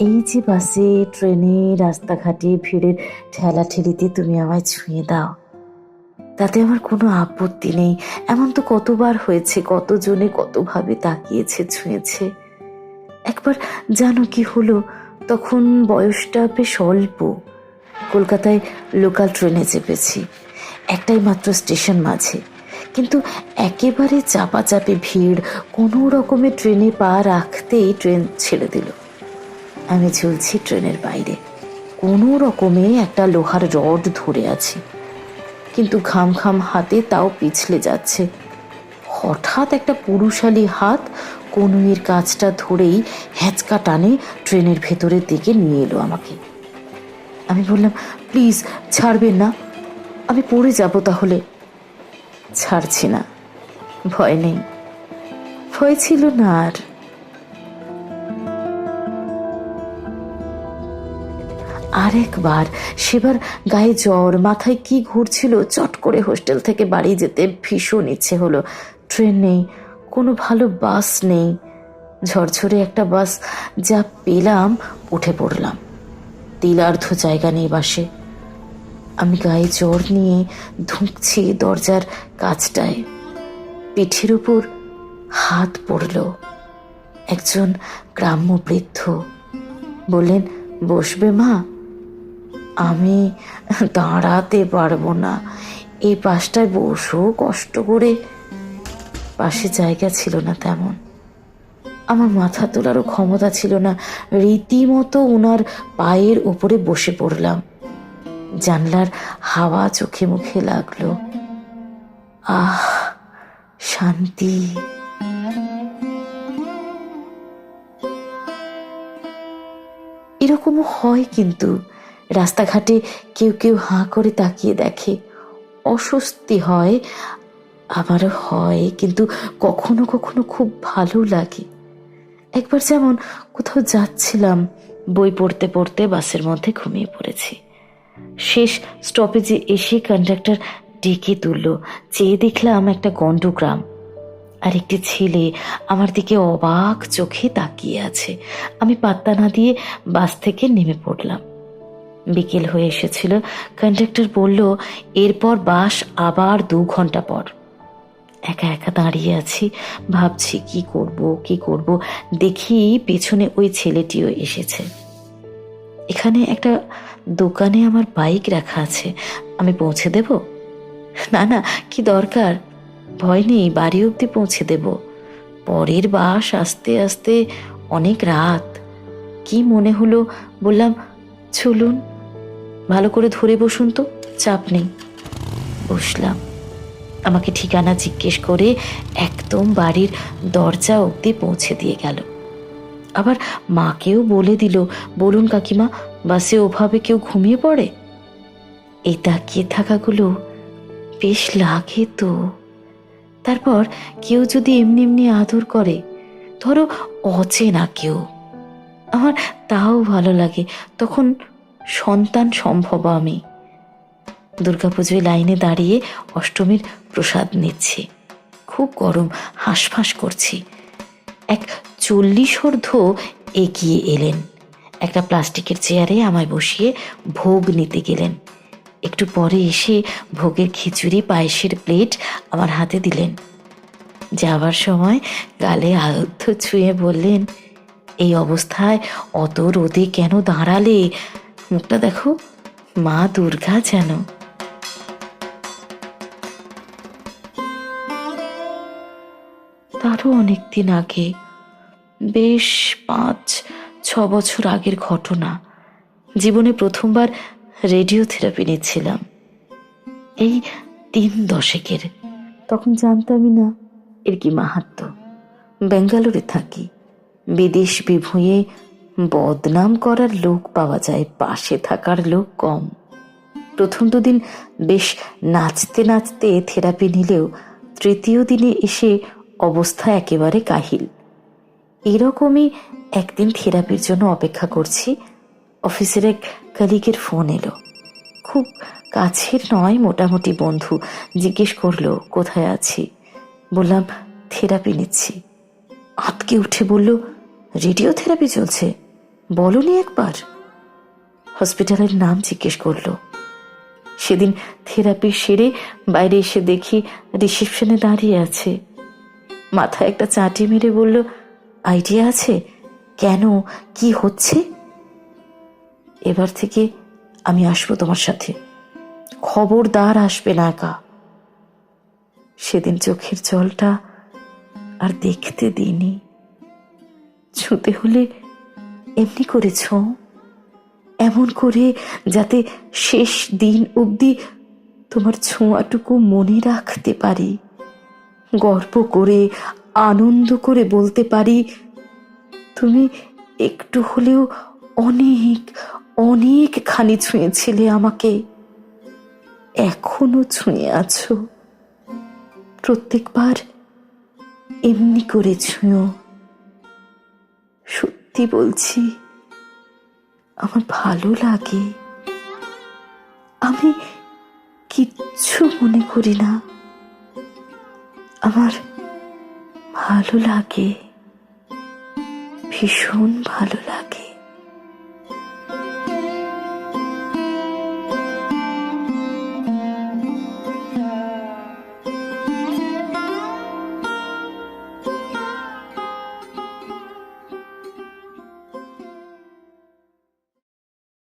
এই যে বাসে, ট্রেনে, রাস্তাঘাটে ভিড়ের ঠেলাঠেলিতে তুমি আমায় ছুঁয়ে দাও। তাতে আমার কোনো আপত্তি নেই। এমন তো কতবার হয়েছে, কতজনে কতভাবে তাকিয়েছে, ছুঁয়েছে। একবার জানো কি হলো? তখন বয়সটা বেশ অল্প। কলকাতায় লোকাল ট্রেনে চেপেছি। একটাই মাত্র স্টেশন মাঝে। কিন্তু একেবারে চাপাচাপি ভিড়, কোনো রকমে ট্রেনে পা রাখতেই ট্রেন ছেড়ে দিল। আমি ঝুলছি ট্রেনের বাইরে। কোনো রকমে একটা লোহার রড ধরে আছি। কিন্তু খাম খাম হাতে তাও পিছলে যাচ্ছে। হঠাৎ একটা পুরুষালী হাত কনুইয়ের কাজটা ধরেই হ্যাঁচকা টানে ট্রেনের ভেতরের দিকে নিয়ে এলো আমাকে। আমি বললাম, প্লিজ, ছাড়বেন না। আমি পড়ে যাব তাহলে। ছাড়ছি না। ভয় নেই। ভয় ছিল না আর। আরেকবার। সেবার গায়ে জ্বর, মাথায় কি ঘুরছিল, চট করে হোস্টেল থেকে বাড়ি যেতে ভীষণ ইচ্ছে হলো। ট্রেন নেই, কোনো ভালো বাস নেই। ঝরঝরে একটা বাস যা পেলাম, উঠে পড়লাম। তিলার্ধ জায়গা নেই বাসে। আমি গায়ে জ্বর নিয়ে ধুঁকছি দরজার কাজটায় পিঠের উপর হাত পড়ল। একজন গ্রাম্য বৃদ্ধ বললেন, বসবে মা? আমি দাঁড়াতে পারব না। এই পাশটায় বসো কষ্ট করে পাশে জায়গা ছিল না তেমন। আমার মাথা তোলারও ক্ষমতা ছিল না। রীতিমতো ওনার পায়ের উপরে বসে পড়লাম। জানলার হাওয়া চোখে মুখে লাগল। আহ, শান্তি। এরকমও হয় কিন্তু। রাস্তাঘাটে কেউ কেউ হাঁ করে তাকিয়ে দেখে। অস্বস্তি হয় আমারও হয়, কিন্তু কখনো কখনো খুব ভালো লাগে। একবার যেমন কোথাও যাচ্ছিলাম, বই পড়তে পড়তে বাসের মধ্যে ঘুমিয়ে পড়েছি। শেষ স্টপেজে এসে কন্ডাক্টর ডেকে তুললো। চেয়ে দেখলাম একটা গণ্ডগ্রাম। আর একটি ছেলে আমার দিকে অবাক চোখে তাকিয়ে আছে। আমি পাত্তা না দিয়ে বাস থেকে নেমে পড়লাম। বিকেল হয়ে এসেছিল। কন্ডাক্টর বলল, এরপর বাস আবার দু ঘণ্টা পর। একা একা দাঁড়িয়ে আছি, ভাবছি কি করব কি করব। দেখি পেছনে ওই ছেলেটিও এসেছে। এখানে একটা দোকানে আমার বাইক রাখা আছে। আমি পৌঁছে দেব? না না, কি দরকার? ভয় নেই, বাড়ি অবধি পৌঁছে দেব। পরের বাস আস্তে আস্তে অনেক রাত। কি মনে হলো? বললাম, চলুন। ভালো করে ধরে বসুন তো, চাপ নেই। বসলাম। আমাকে ঠিকানা জিজ্ঞেস করে একদম বাড়ির দরজা অবধি পৌঁছে দিয়ে গেল। আবার মাকেও বলে দিল, বলুন কাকিমা, বাসে ওভাবে কেউ ঘুমিয়ে পড়ে? এই তাকিয়ে থাকাগুলো বেশ লাগে তো। তারপর কেউ যদি এমনি এমনি আদর করে, ধরো অচেনা কেউ, আমার তাও ভালো লাগে। তখন সন্তান সম্ভব আমি। দুর্গাপুজোয় লাইনে দাঁড়িয়ে অষ্টমীর প্রসাদ নিচ্ছি। খুব গরম, হাঁসফাঁস করছি। এক চল্লিশ অর্ধ এগিয়ে এলেন। একটা প্লাস্টিকের চেয়ারে আমায় বসিয়ে ভোগ নিতে গেলেন। একটু পরে এসে ভোগের খিচুড়ি, পায়েসের প্লেট আমার হাতে দিলেন। যাবার সময় গালে আলদ্ধ ছুঁয়ে বললেন, এই অবস্থায় অত রোদে কেন দাঁড়ালে? মুখটা দেখো। মা দুর্গা যেন। তারও অনেক দিন আগে, বেশ পাঁচ, ছ বছর আগের ঘটনা। জীবনে প্রথমবার রেডিও থেরাপি নিচ্ছিলাম। এই তিন দশকের। তখন জানতামই না, এর কি মাহাত্ম বেঙ্গালোরে থাকি। বিদেশ বিভুঁয়ে বদনাম করার লোক পাওয়া যায়, পাশে থাকার লোক কম। প্রথম দুদিন বেশ নাচতে নাচতে থেরাপি নিলেও তৃতীয় দিনে এসে অবস্থা একেবারে কাহিল। এরকমই একদিন থেরাপির জন্য অপেক্ষা করছি, অফিসের এক কালিগের ফোন এলো। খুব কাছের নয় মোটামুটি বন্ধু, জিজ্ঞেস করল, কোথায় আছি? বললাম, থেরাপি নিচ্ছি। আতকে উঠে বলল রেডিও থেরাপি চলছে। বলনি একবার? হসপিটালের নাম জিজ্ঞেস করল। সেদিন থেরাপি সেরে বাইরে এসে দেখি রিসেপশনে দাঁড়িয়ে আছে। মাথায় একটা চাটি মেরে বলল, আইডিয়া আছে? কেন? কি হচ্ছে? এবার থেকে আমি আসব তোমার সাথে। খবরদার আসবে না একা। সেদিন চোখের জলটা আর দেখতে দিইনি। ছুতে হলে এমনি করেছ? এমন করে যাতে শেষ দিন অবধি তোমার ছোঁয়াটুকু মনে রাখতে পারি। গর্ব করে, আনন্দ করে বলতে পারি, তুমি একটু হলেও অনেক অনেক খানি ছুঁয়েছিলে আমাকে। এখনও ছুঁয়ে আছো। প্রত্যেকবার এমনি করে ছুঁয়ো। সত্যি বলছি, আমার ভালো লাগে। আমি কিচ্ছু মনে করি না। আমার ভালো লাগে, ভীষণ ভালো লাগে।